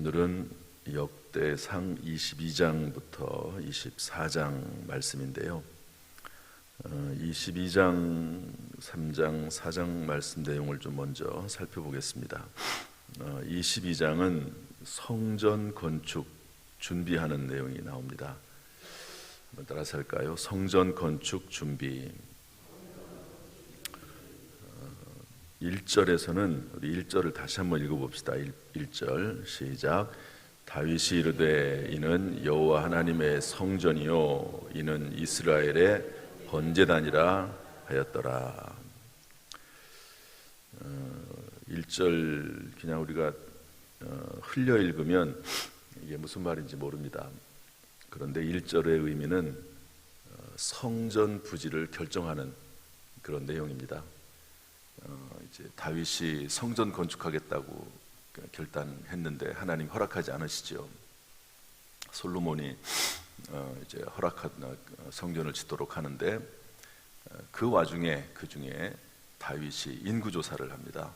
오늘은 역대상 22장부터 24장 말씀인데요. 어, 22장, 3장, 4장 말씀 내용을 좀 먼저 살펴보겠습니다. 어, 22장은 성전 건축 준비하는 내용이 나옵니다. 따라서 할까요? 성전 건축 준비. 1절에서는 우리 1절을 다시 한번 읽어봅시다. 1, 절 시작. 다윗이 이르되 이는 여호와 하나님의 성전이요 이는 이스라엘의 번제단이라 하였더라. 어, 1절 그냥 우리가 어, 흘려 읽으면 이게 무슨 말인지 모릅니다. 그런데 1절의 의미는 어, 성전 부지를 결정하는 그런 내용입니다. 어, 이제 다윗이 성전 건축하겠다고 결단했는데 하나님 허락하지 않으시죠. 솔로몬이 어, 이제 허락한 어, 성전을 짓도록 하는데 어, 그 와중에 그 중에 다윗이 인구 조사를 합니다.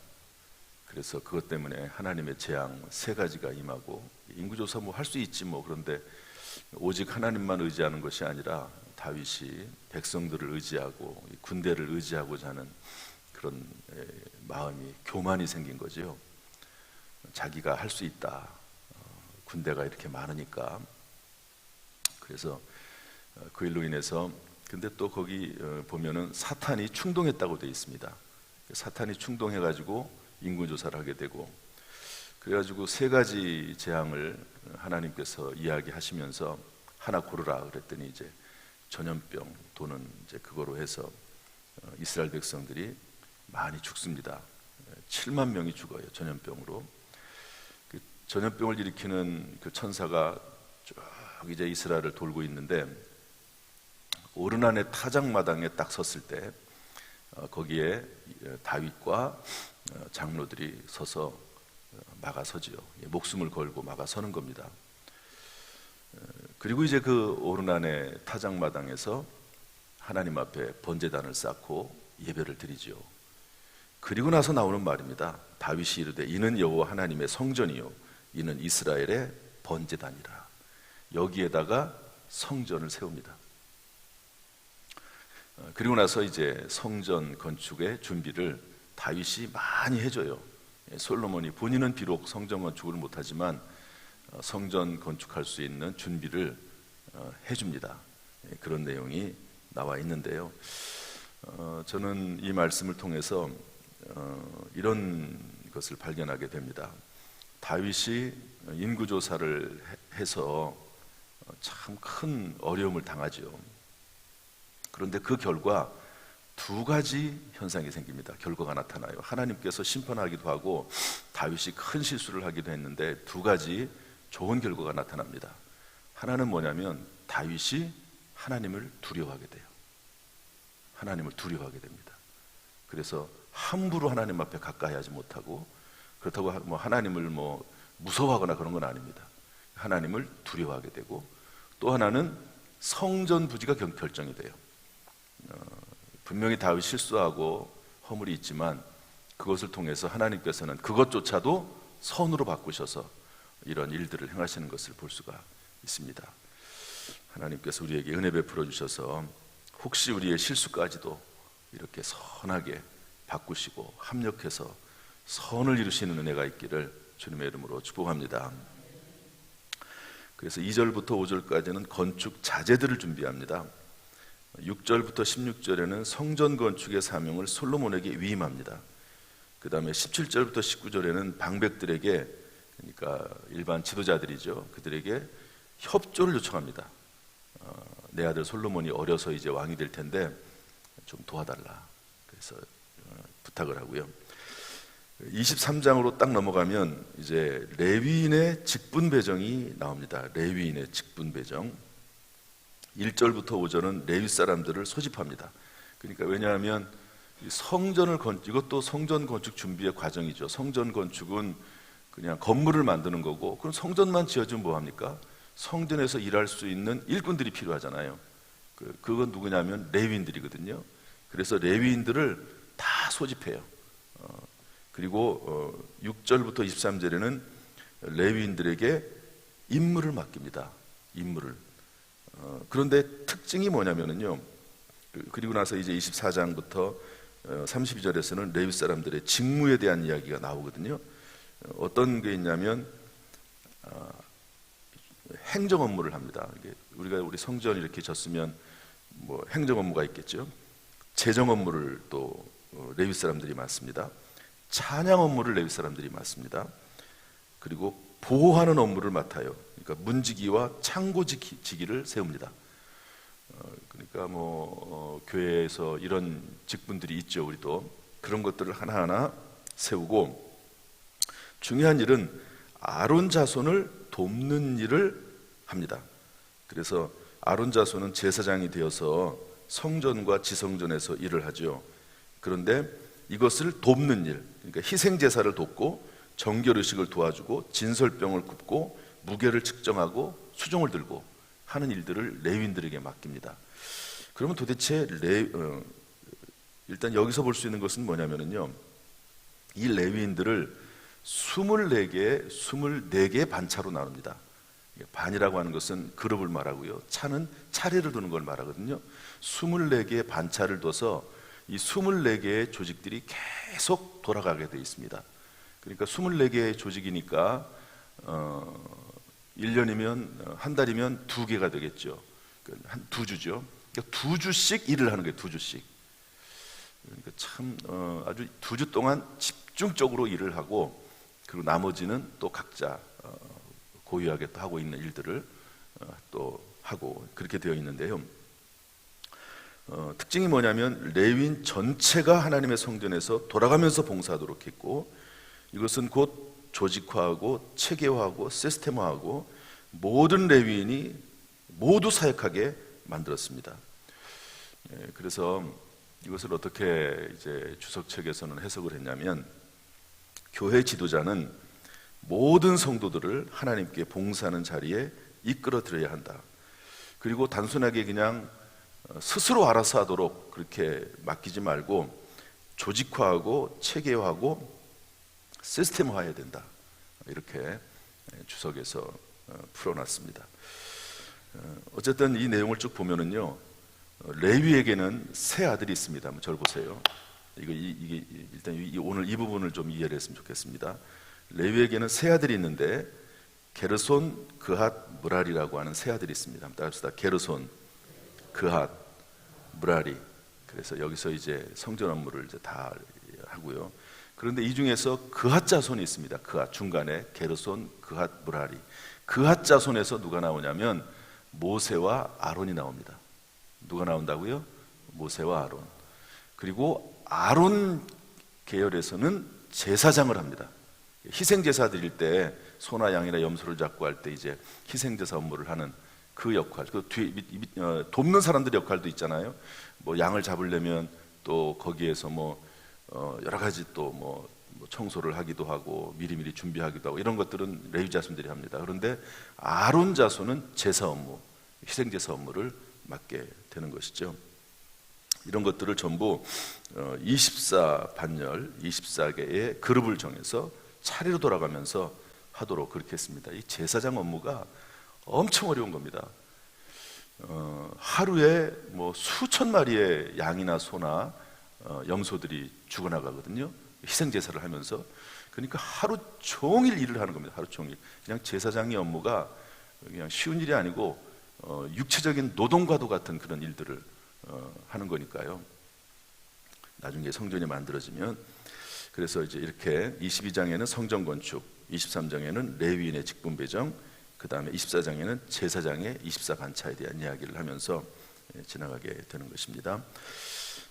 그래서 그것 때문에 하나님의 재앙 세 가지가 임하고 인구 조사 뭐 할 수 있지 뭐 그런데 오직 하나님만 의지하는 것이 아니라 다윗이 백성들을 의지하고 군대를 의지하고자 하는 그런 마음이 교만이 생긴 거죠. 자기가 할 수 있다. 어, 군대가 이렇게 많으니까. 그래서 어, 그 일로 인해서 근데 또 거기 어, 보면은 사탄이 충동했다고 되어 있습니다. 사탄이 충동해 가지고 인구 조사를 하게 되고 그래 가지고 세 가지 재앙을 하나님께서 이야기하시면서 하나 고르라 그랬더니 이제 전염병 또는 이제 그거로 해서 이스라엘 백성들이 많이 죽습니다. 7만 명이 죽어요 전염병으로. 그 전염병을 일으키는 그 천사가 쭉 이제 이스라엘을 돌고 있는데 오르난의 타작 마당에 딱 섰을 때 어, 거기에 다윗과 어, 장로들이 서서 어, 막아서지요. 목숨을 걸고 막아서는 겁니다. 그리고 이제 그 오르난의 타작 마당에서 하나님 앞에 번제단을 쌓고 예배를 드리지요. 그리고 나서 나오는 말입니다. 다윗이 이르되 이는 여호와 하나님의 성전이요 이는 이스라엘의 번제단이라. 여기에다가 성전을 세웁니다. 어, 그리고 나서 이제 성전 건축의 준비를 다윗이 많이 해줘요. 예, 솔로몬이 본인은 비록 성전 건축을 못하지만 어, 성전 건축할 수 있는 준비를 어, 해줍니다. 예, 그런 내용이 나와 있는데요. 저는 이 말씀을 통해서 어, 이런 것을 발견하게 됩니다. 다윗이 인구 조사를 해서 참 큰 어려움을 당하죠. 그런데 그 결과 두 가지 현상이 생깁니다. 결과가 나타나요. 하나님께서 심판하기도 하고 다윗이 큰 실수를 하기도 했는데 두 가지 좋은 결과가 나타납니다. 하나는 뭐냐면 다윗이 하나님을 두려워하게 돼요. 하나님을 두려워하게 됩니다. 그래서 함부로 하나님 앞에 가까이 하지 못하고 그렇다고 뭐 하나님을 뭐 무서워하거나 그런 건 아닙니다. 하나님을 두려워하게 되고 또 하나는 성전 부지가 결정이 돼요. 어, 분명히 다윗 실수하고 허물이 있지만 그것을 통해서 하나님께서는 그것조차도 선으로 바꾸셔서 이런 일들을 행하시는 것을 볼 수가 있습니다. 하나님께서 우리에게 은혜 베풀어 주셔서 혹시 우리의 실수까지도 이렇게 선하게 바꾸시고 합력해서 선을 이루시는 은혜가 있기를 주님의 이름으로 축복합니다. 그래서 2절부터 5절까지는 건축 자재들을 준비합니다. 6절부터 16절에는 성전 건축의 사명을 솔로몬에게 위임합니다. 그 다음에 17절부터 19절에는 방백들에게 그러니까 일반 지도자들이죠. 그들에게 협조를 요청합니다. 어, 내 아들 솔로몬이 어려서 이제 왕이 될 텐데 좀 도와달라. 그래서 부탁을 하고요. 23장으로 딱 넘어가면 이제 레위인의 직분 배정이 나옵니다. 레위인의 직분 배정. 1절부터 5절은 레위 사람들을 소집합니다. 그러니까 왜냐하면 성전을 건 이것도 성전 건축 준비의 과정이죠. 성전 건축은 그냥 건물을 만드는 거고 그럼 성전만 지어주면 뭐 합니까? 성전에서 일할 수 있는 일꾼들이 필요하잖아요. 그 그건 누구냐면 레위인들이거든요. 그래서 레위인들을 다 소집해요. 어, 그리고 어, 6절부터 23절에는 레위인들에게 임무를 맡깁니다. 임무를. 어, 그런데 특징이 뭐냐면은요. 그- 그리고 나서 이제 24장부터 32절에서는 레위 사람들의 직무에 대한 이야기가 나오거든요. 어, 어떤 게 있냐면 어, 행정 업무를 합니다. 우리가 우리 성전 이렇게 졌으면 뭐 행정 업무가 있겠죠. 재정 업무를 또 어, 레위 사람들이 맡습니다. 찬양 업무를 레위 사람들이 맡습니다. 그리고 보호하는 업무를 맡아요. 그러니까 문지기와 창고 지기를 세웁니다. 어, 그러니까 뭐 어, 교회에서 이런 직분들이 있죠. 우리도 그런 것들을 하나하나 세우고 중요한 일은 아론 자손을 돕는 일을 합니다. 그래서 아론 자손은 제사장이 되어서 성전과 지성전에서 일을 하죠. 그런데 이것을 돕는 일, 그러니까 희생 제사를 돕고 정결 의식을 도와주고 진설병을 굽고 무게를 측정하고 수종을 들고 하는 일들을 레위인들에게 맡깁니다. 그러면 도대체 레 어, 일단 여기서 볼 수 있는 것은 뭐냐면은요. 이 레위인들을 24개, 24개의 반차로 나눕니다. 반이라고 하는 것은 그룹을 말하고요. 차는 차례를 두는 걸 말하거든요. 24개의 반차를 둬서 이 24개의 조직들이 계속 돌아가게 되어 있습니다. 그러니까 24개의 조직이니까 어, 1년이면 한 달이면 두 개가 되겠죠. 한 두 주죠. 그러니까 두 주씩 일을 하는 거예요. 두 주씩. 그러니까 참 어, 아주 두 주 동안 집중적으로 일을 하고 그리고 나머지는 또 각자 어, 고유하게 또 하고 있는 일들을 어, 또 하고 그렇게 되어 있는데요. 어, 특징이 뭐냐면 레윈 전체가 하나님의 성전에서 돌아가면서 봉사하도록 했고 이것은 곧 조직화하고 체계화하고 시스템화하고 모든 레위인이 모두 사역하게 만들었습니다. 예, 그래서 이것을 어떻게 이제 주석 책에서는 해석을 했냐면 교회 지도자는 모든 성도들을 하나님께 봉사하는 자리에 이끌어 드려야 한다. 그리고 단순하게 그냥 어, 스스로 알아서 하도록 그렇게 맡기지 말고 조직화하고 체계화하고 시스템화해야 된다. 이렇게 주석에서 어, 풀어놨습니다. 어, 어쨌든 이 내용을 쭉 보면은요, 어, 레위에게는 세 아들이 있습니다. 한번 절 보세요. 이거 이, 게 일단 이, 오늘 이 부분을 좀 이해를 했으면 좋겠습니다. 레위에게는 세 아들이 있는데 게르손, 그핫, 무랄이라고 하는 세 아들이 있습니다. 한번 따라합시다. 게르손, 그핫, 무랄이. 그래서 여기서 이제 성전 업무를 이제 다 하고요. 그런데 이 중에서 그핫 자손이 있습니다. 그핫 중간에 게르손, 그핫, 무라리. 그핫 자손에서 누가 나오냐면 모세와 아론이 나옵니다. 누가 나온다고요? 모세와 아론. 그리고 아론 계열에서는 제사장을 합니다. 희생 제사 드릴 때 소나 양이나 염소를 잡고 할 때 이제 희생 제사 업무를 하는 그 역할, 그 뒤에 밑- 밑- 어, 돕는 사람들의 역할도 있잖아요. 뭐 양을 잡으려면 또 거기에서 뭐 어, 여러 가지 또뭐 뭐 청소를 하기도 하고 미리미리 준비하기도 하고 이런 것들은 레위 자손들이 합니다. 그런데 아론 자손은 제사 업무, 희생 제사 업무를 맡게 되는 것이죠. 이런 것들을 전부 24 반열, 24개의 그룹을 정해서 차례로 돌아가면서 하도록 그렇게 했습니다. 이 제사장 업무가 엄청 어려운 겁니다. 어, 하루에 뭐 수천 마리의 양이나 소나 어, 염소들이 죽어나가거든요. 희생 제사를 하면서 그러니까 하루 종일 일을 하는 겁니다. 하루 종일 그냥 제사장의 업무가 그냥 쉬운 일이 아니고 어, 육체적인 노동과도 같은 그런 일들을 어, 하는 거니까요. 나중에 성전이 만들어지면 그래서 이제 이렇게 22장에는 성전 건축, 23장에는 레위인의 직분 배정, 그 다음에 24장에는 제사장의 24반차에 대한 이야기를 하면서 예, 지나가게 되는 것입니다.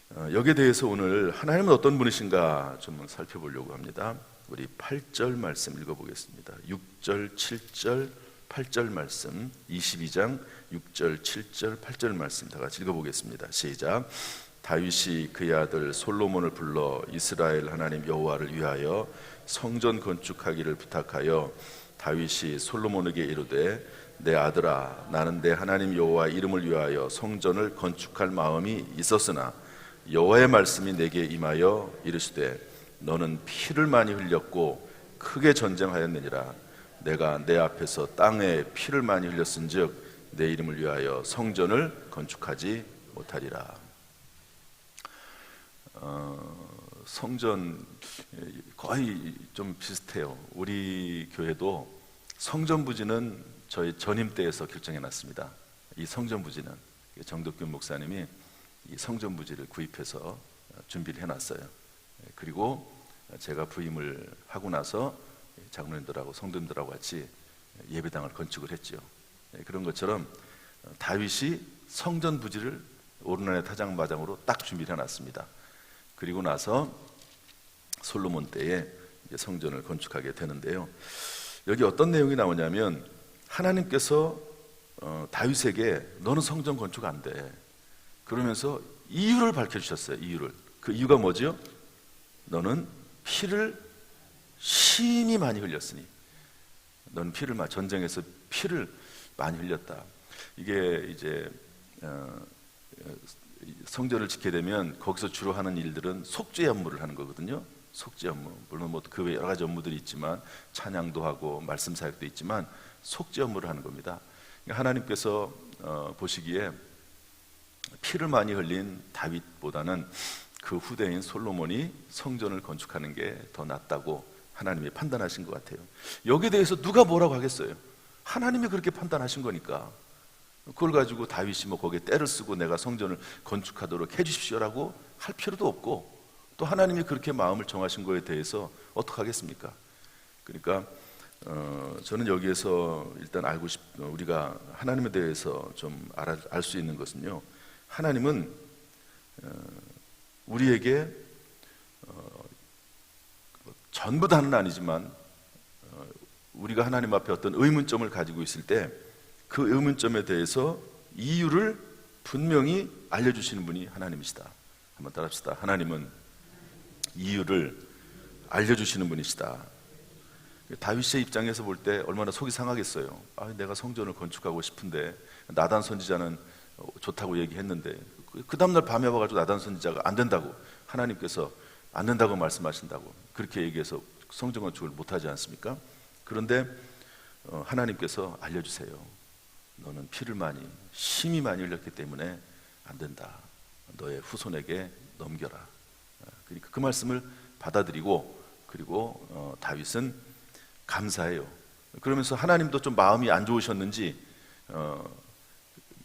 어, 여기에 대해서 오늘 하나님은 어떤 분이신가 좀 살펴보려고 합니다. 우리 8절 말씀 읽어보겠습니다. 6절, 7절, 8절 말씀, 22장 6절, 7절, 8절 말씀 다 같이 읽어보겠습니다. 시작. 다윗이 그의 아들 솔로몬을 불러 이스라엘 하나님 여호와를 위하여 성전 건축하기를 부탁하여 다윗이 솔로몬에게 이르되 내 아들아 나는 내 하나님 여호와 이름을 위하여 성전을 건축할 마음이 있었으나 여호와의 말씀이 내게 임하여 이르시되 너는 피를 많이 흘렸고 크게 전쟁하였느니라 내가 내 앞에서 땅에 피를 많이 흘렸은즉 내 이름을 위하여 성전을 건축하지 못하리라. 어, 성전 거의 좀 비슷해요. 우리 교회도 성전 부지는 저희 전임 때에서 결정해 놨습니다. 이 성전 부지는 정덕균 목사님이 이 성전 부지를 구입해서 준비를 해 놨어요. 그리고 제가 부임을 하고 나서 장로님들하고 성도님들하고 같이 예배당을 건축을 했죠. 그런 것처럼 다윗이 성전 부지를 오르난의 타작마당으로 딱 준비를 해놨습니다. 그리고 나서 솔로몬 때에 성전을 건축하게 되는데요. 여기 어떤 내용이 나오냐면 하나님께서 어, 다윗에게 너는 성전 건축 안 돼. 그러면서 이유를 밝혀주셨어요. 이유를. 그 이유가 뭐죠? 너는 피를 심히 많이 흘렸으니. 너는 피를 마 전쟁에서 피를 많이 흘렸다. 이게 이제 어, 성전을 짓게 되면 거기서 주로 하는 일들은 속죄 업무를 하는 거거든요. 속죄 업무. 물론 뭐 그 외 여러 가지 업무들이 있지만 찬양도 하고 말씀 사역도 있지만 속죄 업무를 하는 겁니다. 그러니까 하나님께서 어, 보시기에 피를 많이 흘린 다윗보다는 그 후대인 솔로몬이 성전을 건축하는 게 더 낫다고 하나님이 판단하신 것 같아요. 여기에 대해서 누가 뭐라고 하겠어요? 하나님이 그렇게 판단하신 거니까. 그걸 가지고 다윗이 뭐 거기에 때를 쓰고 내가 성전을 건축하도록 해주십시오라고 할 필요도 없고 또 하나님이 그렇게 마음을 정하신 거에 대해서 어떻게 하겠습니까? 그러니까 어, 저는 여기에서 일단 알고 싶 우리가 하나님에 대해서 좀 알 수 있는 것은요. 하나님은 어, 우리에게 어, 전부 다는 아니지만 어, 우리가 하나님 앞에 어떤 의문점을 가지고 있을 때 그 의문점에 대해서 이유를 분명히 알려주시는 분이 하나님이시다. 한번 따라합시다. 하나님은 이유를 알려주시는 분이시다. 다윗의 입장에서 볼 때 얼마나 속이 상하겠어요. 아, 내가 성전을 건축하고 싶은데 나단 선지자는 좋다고 얘기했는데 그 다음날 밤에 와가지고 나단 선지자가 안 된다고 하나님께서 안 된다고 말씀하신다고 그렇게 얘기해서 성전 건축을 못하지 않습니까? 그런데 어, 하나님께서 알려주세요. 너는 피를 많이 심히 많이 흘렸기 때문에 안 된다. 너의 후손에게 넘겨라. 그러니까 그 말씀을 받아들이고 그리고 어, 다윗은 감사해요. 그러면서 하나님도 좀 마음이 안 좋으셨는지 어,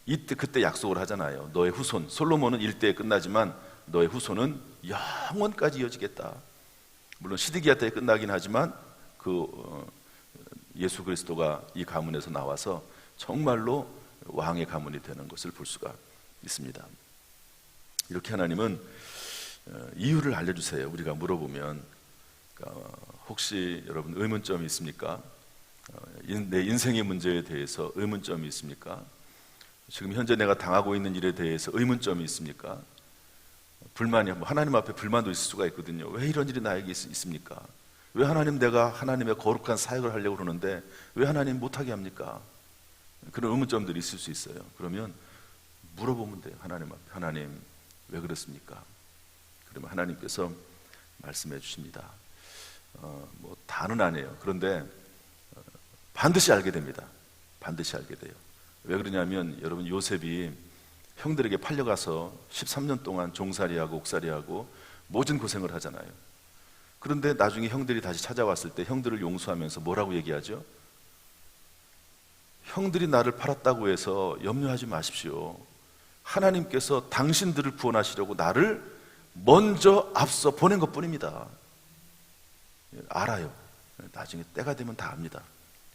이때 그때 약속을 하잖아요. 너의 후손 솔로몬은 일대에 끝나지만 너의 후손은 영원까지 이어지겠다. 물론 시드기야 때 끝나긴 하지만 그 어, 예수 그리스도가 이 가문에서 나와서 정말로 왕의 가문이 되는 것을 볼 수가 있습니다. 이렇게 하나님은 어, 이유를 알려주세요. 우리가 물어보면 어, 혹시 여러분 의문점이 있습니까? 어, 내 인생의 문제에 대해서 의문점이 있습니까? 지금 현재 내가 당하고 있는 일에 대해서 의문점이 있습니까? 불만이 뭐 하나님 앞에 불만도 있을 수가 있거든요. 왜 이런 일이 나에게 있, 습니까왜 하나님 내가 하나님의 거룩한 사역을 하려고 그러는데 왜 하나님 못하게 합니까? 그런 의문점들이 있을 수 있어요. 그러면 물어보면 돼요. 하나님 앞에 하나님 왜 그렇습니까? 그러면 하나님께서 말씀해 주십니다. 어, 뭐 다는 아니에요. 그런데 어, 반드시 알게 됩니다. 반드시 알게 돼요. 왜 그러냐면 여러분 요셉이 형들에게 팔려가서 13년 동안 종살이하고 옥살이하고 모진 고생을 하잖아요. 그런데 나중에 형들이 다시 찾아왔을 때 형들을 용서하면서 뭐라고 얘기하죠? 형들이 나를 팔았다고 해서 염려하지 마십시오. 하나님께서 당신들을 구원하시려고 나를 먼저 앞서 보낸 것 뿐입니다. 알아요. 나중에 때가 되면 다 압니다.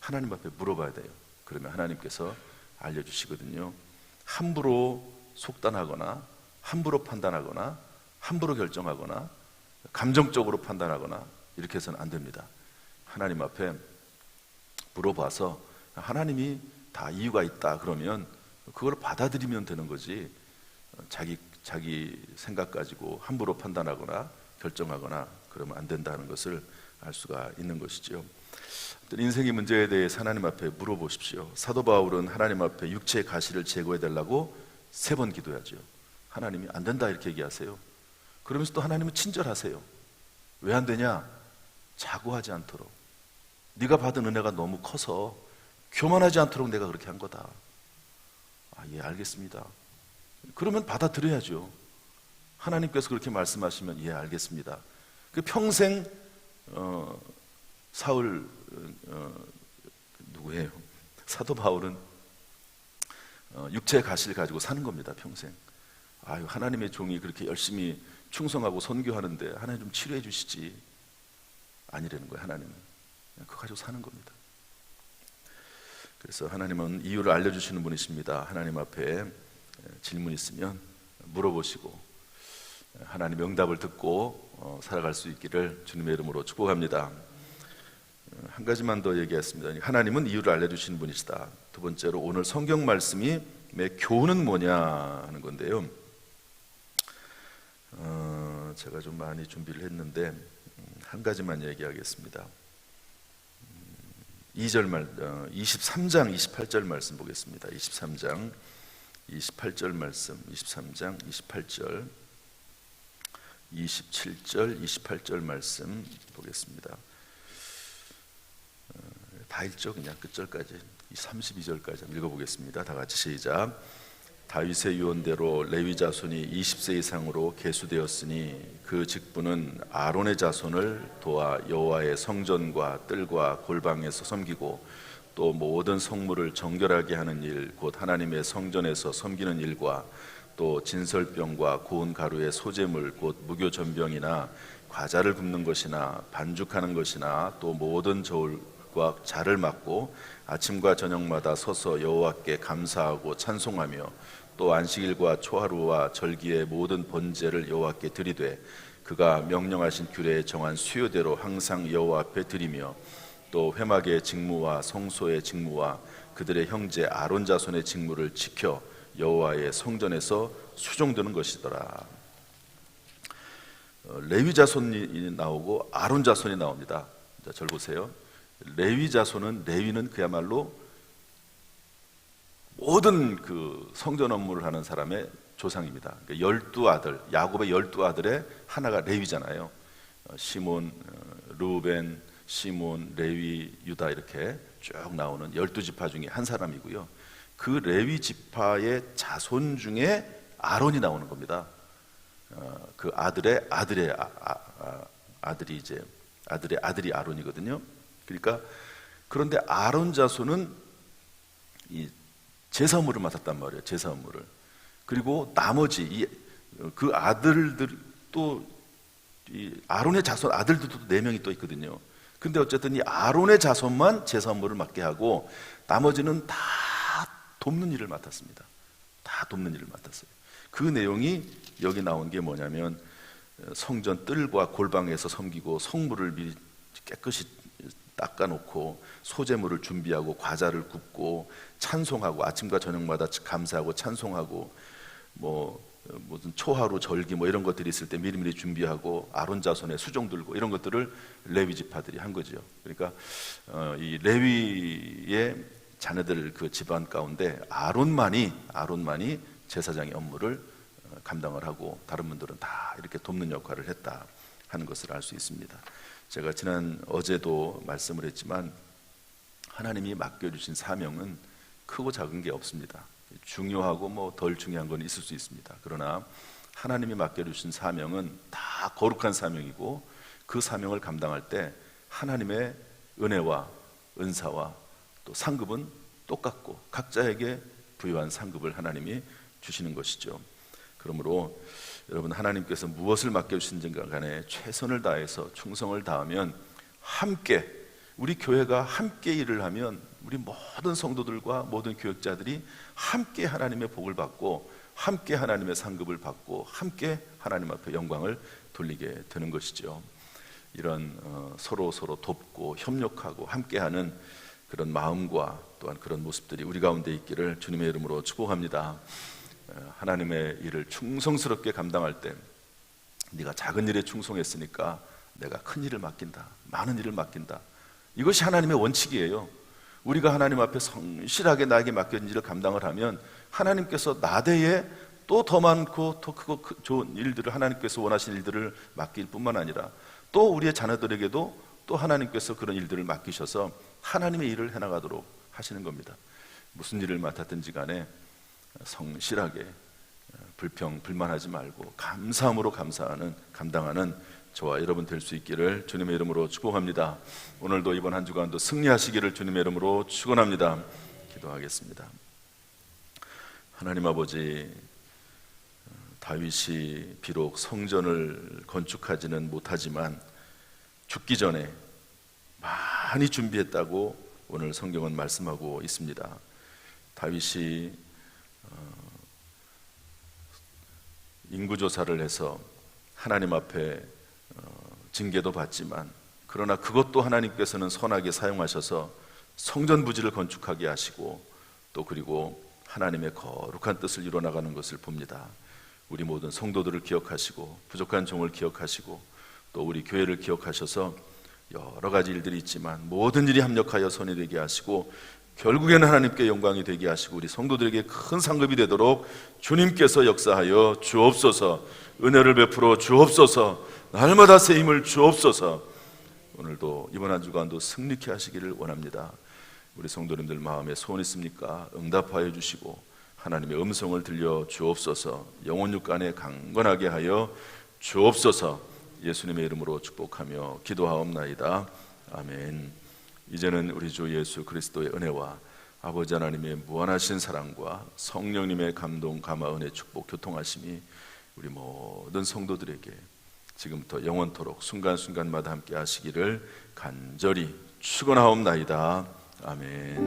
하나님 앞에 물어봐야 돼요. 그러면 하나님께서 알려주시거든요. 함부로 속단하거나, 함부로 판단하거나, 함부로 결정하거나, 감정적으로 판단하거나, 이렇게 해서는 안 됩니다. 하나님 앞에 물어봐서 하나님이 다 이유가 있다 그러면 그걸 받아들이면 되는 거지 자기 자기 생각 가지고 함부로 판단하거나 결정하거나 그러면 안 된다는 것을 알 수가 있는 것이죠. 인생의 문제에 대해 하나님 앞에 물어보십시오. 사도 바울은 하나님 앞에 육체의 가시를 제거해 달라고 세 번 기도하죠. 하나님이 안 된다 이렇게 얘기하세요. 그러면서 또 하나님은 친절하세요. 왜 안 되냐? 자고하지 않도록. 네가 받은 은혜가 너무 커서 교만하지 않도록 내가 그렇게 한 거다. 아, 예, 알겠습니다. 그러면 받아들여야죠. 하나님께서 그렇게 말씀하시면 예, 알겠습니다. 그 평생 어, 사울 어, 누구예요? 사도 바울은 어, 육체의 가시를 가지고 사는 겁니다. 평생. 아유 하나님의 종이 그렇게 열심히 충성하고 선교하는데 하나님 좀 치료해 주시지 아니라는 거예요. 하나님은 그거 가지고 사는 겁니다. 그래서 하나님은 이유를 알려주시는 분이십니다. 하나님 앞에 질문 있으면 물어보시고 하나님 명답을 듣고 어, 살아갈 수 있기를 주님의 이름으로 축복합니다. 어, 한 가지만 더 얘기했습니다. 하나님은 이유를 알려주시는 분이시다. 두 번째로 오늘 성경 말씀이 내 교훈은 뭐냐 하는 건데요. 어, 제가 좀 많이 준비를 했는데 음, 한 가지만 얘기하겠습니다. 2절 말, 어, 23장 28절 말씀 보겠습니다. 23장 28절 말씀, 23장 28절, 27절, 28절 말씀 보겠습니다. 어, 다 읽죠, 그냥 끝절까지. 32절까지 한번 읽어보겠습니다. 다 같이 시작. 다윗의 유언대로 레위 자손이 20세 이상으로 계수되었으니 그 직분은 아론의 자손을 도와 여호와의 성전과 뜰과 골방에서 섬기고 또 모든 성물을 정결하게 하는 일, 곧 하나님의 성전에서 섬기는 일과 또 진설병과 고운 가루의 소재물, 곧 무교 전병이나 과자를 굽는 것이나 반죽하는 것이나 또 모든 저울 과 자를 맡고 아침과 저녁마다 서서 여호와께 감사하고 찬송하며 또 안식일과 초하루와 절기의 모든 번제를 여호와께 드리되 그가 명령하신 규례에 정한 수요대로 항상 여호와 앞에 드리며 또 회막의 직무와 성소의 직무와 그들의 형제 아론 자손의 직무를 지켜 여호와의 성전에서 수종드는 것이더라. 어, 레위 자손이 나오고 아론 자손이 나옵니다. 자, 절 보세요. 레위 자손은 레위는 그야말로 모든 그 성전 업무를 하는 사람의 조상입니다. 그러니까 열두 아들, 야곱의 열두 아들의 하나가 레위잖아요. 어, 시몬, 어, 루벤, 시몬, 레위, 유다 이렇게 쭉 나오는 열두 지파 중에 한 사람이고요. 그 레위 지파의 자손 중에 아론이 나오는 겁니다. 어, 그 아들의 아들의 아, 아, 아 들이 이제 아들의 아들이 아론이거든요. 그러니까 그런데 아론 자손은 이 제사 업무를 맡았단 말이에요. 제사 업무를. 그리고 나머지 이, 그 아들들 또 이 아론의 자손 아들들도 네 명이 또 있거든요. 근데 어쨌든 이 아론의 자손만 제사 업무를 맡게 하고 나머지는 다 돕는 일을 맡았습니다. 다 돕는 일을 맡았어요. 그 내용이 여기 나온 게 뭐냐면 성전 뜰과 골방에서 섬기고 성물을 미리 깨끗이 닦아놓고 소재물을 준비하고 과자를 굽고 찬송하고 아침과 저녁마다 감사하고 찬송하고 뭐 무슨 초하루 절기 뭐 이런 것들이 있을 때 미리미리 준비하고 아론 자손의 수종 들고 이런 것들을 레위 지파들이 한 거죠. 그러니까 어, 이 레위의 자녀들 그 집안 가운데 아론만이 아론만이 제사장의 업무를 어, 감당을 하고 다른 분들은 다 이렇게 돕는 역할을 했다 하는 것을 알 수 있습니다. 제가 지난 어제도 말씀을 했지만 하나님이 맡겨주신 사명은 크고 작은 게 없습니다. 중요하고 뭐 덜 중요한 건 있을 수 있습니다. 그러나 하나님이 맡겨주신 사명은 다 거룩한 사명이고 그 사명을 감당할 때 하나님의 은혜와 은사와 또 상급은 똑같고 각자에게 부여한 상급을 하나님이 주시는 것이죠. 그러므로 여러분 하나님께서 무엇을 맡겨주신지 간에 최선을 다해서 충성을 다하면 함께 우리 교회가 함께 일을 하면 우리 모든 성도들과 모든 교역자들이 함께 하나님의 복을 받고 함께 하나님의 상급을 받고 함께 하나님 앞에 영광을 돌리게 되는 것이죠. 이런 어, 서로 서로 돕고 협력하고 함께하는 그런 마음과 또한 그런 모습들이 우리 가운데 있기를 주님의 이름으로 축복합니다. 어, 하나님의 일을 충성스럽게 감당할 때 네가 작은 일에 충성했으니까 내가 큰 일을 맡긴다. 많은 일을 맡긴다. 이것이 하나님의 원칙이에요. 우리가 하나님 앞에 성실하게 나에게 맡겨진 일을 감당을 하면 하나님께서 나대에 또 더 많고 더 크고 좋은 일들을 하나님께서 원하시는 일들을 맡길 뿐만 아니라 또 우리의 자녀들에게도 또 하나님께서 그런 일들을 맡기셔서 하나님의 일을 해나가도록 하시는 겁니다. 무슨 일을 맡았든지 간에 성실하게 불평 불만하지 말고 감사함으로 감사하는 감당하는 저와 여러분 될 수 있기를 주님의 이름으로 축복합니다. 오늘도 이번 한 주간도 승리하시기를 주님의 이름으로 축원합니다. 기도하겠습니다. 하나님 아버지 다윗이 비록 성전을 건축하지는 못하지만 죽기 전에 많이 준비했다고 오늘 성경은 말씀하고 있습니다. 다윗이 어, 인구 조사를 해서 하나님 앞에 어, 징계도 받지만 그러나 그것도 하나님께서는 선하게 사용하셔서 성전 부지를 건축하게 하시고 또 그리고 하나님의 거룩한 뜻을 이뤄 나가는 것을 봅니다. 우리 모든 성도들을 기억하시고 부족한 종을 기억하시고 또 우리 교회를 기억하셔서 여러 가지 일들이 있지만 모든 일이 합력하여 선이 되게 하시고 결국에는 하나님께 영광이 되게 하시고 우리 성도들에게 큰 상급이 되도록 주님께서 역사하여 주옵소서. 은혜를 베풀어 주옵소서. 날마다 새 힘을 주옵소서. 오늘도 이번 한 주간도 승리케 하시기를 원합니다. 우리 성도님들 마음에 소원 있습니까? 응답하여 주시고 하나님의 음성을 들려 주옵소서. 영혼 육간에 강건하게 하여 주옵소서. 예수님의 이름으로 축복하며 기도하옵나이다. 아멘 이제는 우리 주 예수 그리스도의 은혜와 아버지 하나님의 무한하신 사랑과 성령님의 감동 감화 은혜 축복 교통하심이 우리 모든 성도들에게 지금부터 영원토록 순간순간마다 함께 하시기를 간절히 축원하옵나이다. 아멘